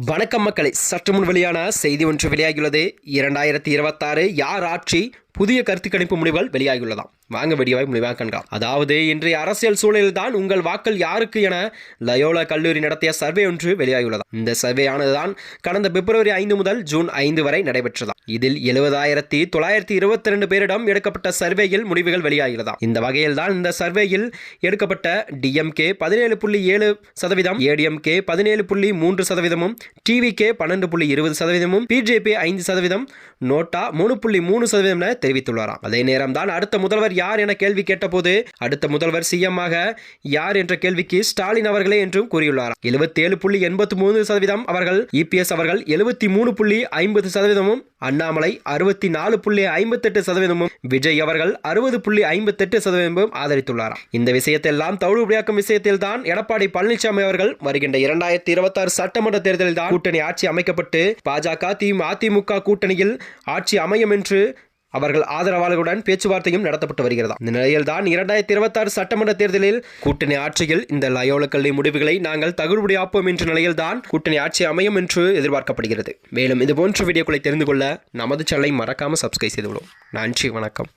வணக்கம் மக்களை. சற்று முன் வெளியான செய்தி ஒன்று வெளியாகியுள்ளது. இரண்டாயிரத்தி இருபத்தாறு யார் ஆட்சி புதிய கருத்து கணிப்பு முடிவுகள் வெளியாகியுள்ளதாம். வாங்க வீடியோவை முடிவாக கண்காம். அதாவது இன்றைய அரசியல் சூழலில்தான் உங்கள் வாக்கள் யாருக்கு என லயோலா கல்லூரி நடத்திய சர்வே ஒன்று வெளியாகியுள்ளதாம். இந்த சர்வே ஆனதுதான் கடந்த பிப்ரவரி ஐந்து முதல் ஜூன் ஐந்து வரை நடைபெற்றதாம். இதில் எழுபதாயிரத்தி தொள்ளாயிரத்தி இருபத்தி ரெண்டு பேரிடம் எடுக்கப்பட்ட சர்வேயில் முடிவுகள் வெளியாகிறதாம் இந்த வகையில் தான் இந்த சர்வேயில் எடுக்கப்பட்ட டிஎம்கே பதினேழு புள்ளி ஏழு சதவீதம் ஏடிஎம்கே பதினேழு புள்ளி மூன்று சதவீதமும் டிவிகே பன்னெண்டு புள்ளி இருபது சதவீதமும் பிஜேபி ஐந்து சதவீதம் நோட்டா மூணு புள்ளி மூணு சதவீதம் தெரிவித்துள்ளாராம். அதே நேரம் தான் அடுத்த முதல்வர் யார் என கேள்வி கேட்டபோது அடுத்த முதல்வர் சிஎம் ஆக யார் என்ற கேள்விக்கு ஸ்டாலின் அவர்களே என்றும் கூறியுள்ளாராம். எழுபத்தி ஏழு புள்ளி எண்பத்தி மூணு சதவீதம் அவர்கள் இபிஎஸ் அவர்கள் எழுபத்தி மூணு புள்ளி ஐம்பது சதவீதமும் அண்ணாமலை அறுபத்தி நாலு புள்ளி ஐம்பத்தெட்டு சதவீதமும் விஜய் அவர்கள் அறுபது புள்ளி ஐம்பத்தெட்டு சதவீதமும் ஆதரித்துள்ளாராம். இந்த விஷயத்தெல்லாம் தவிடுபடியாக்கும் விஷயத்தில் தான் எடப்பாடி பழனிசாமி அவர்கள் வருகின்ற இரண்டாயிரத்தி இருபத்தாறு சட்டமன்ற தேர்தலில் தான் கூட்டணி ஆட்சி அமைக்கப்பட்டு பாஜக அதிமுக கூட்டணியில் ஆட்சி அமையும் என்று அவர்கள் ஆதரவாளர்களுடன் பேச்சுவார்த்தையும் நடத்தப்பட்டு வருகிறதா இந்த நிலையில் தான் இரண்டாயிரத்தி இருபத்தாறு சட்டமன்ற தேர்தலில் கூட்டணி ஆட்சியில் இந்த லயோல கல்வி முடிவுகளை நாங்கள் தகுதியாப்போம் என்ற நிலையில் தான் கூட்டணி ஆட்சி அமையும் என்று எதிர்பார்க்கப்படுகிறது. மேலும் இது போன்ற வீடியோக்களை தெரிந்து கொள்ள நமது சேனலை மறக்காமல் சப்ஸ்கிரைப் செய்துவிடும் நன்றி வணக்கம்.